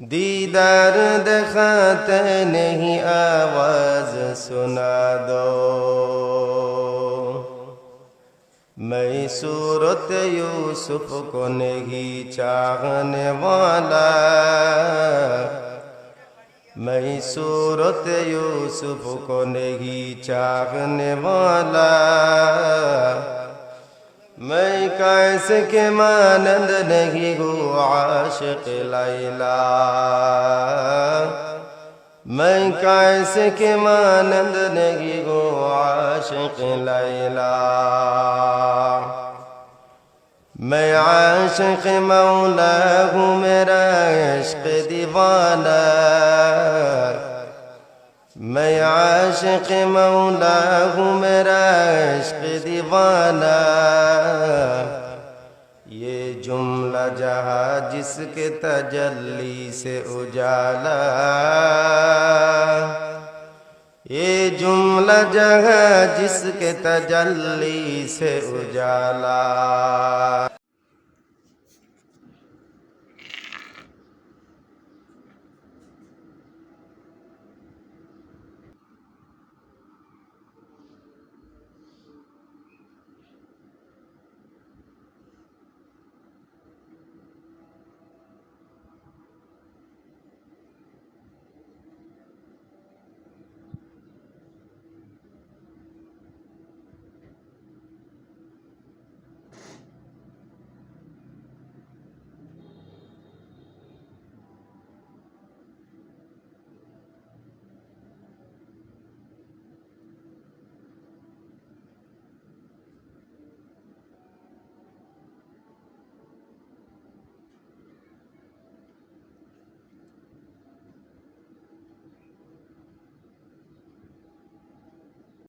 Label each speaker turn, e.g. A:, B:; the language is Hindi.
A: दीदार दिखाते नहीं, आवाज़ सुना दो। मैं सूरत यूसुफ को नहीं चाहने वाला। मैं सूरत यूसुफ को नहीं चाहने वाला। मैं कैसे के मानंद नहीं हूँ आशिक लैला मैं कैसे के मानंद नहीं हूँ आशिक लैला मैं आशिक मौला हूँ मेरा इश्क दीवाना मैं आशिक मौला हूँ मेरा इश्क दीवाना ये जुमला जहा जिसके तजल्ली से उजाला। ये जुमला जहा जिसके तजल्ली से उजाला।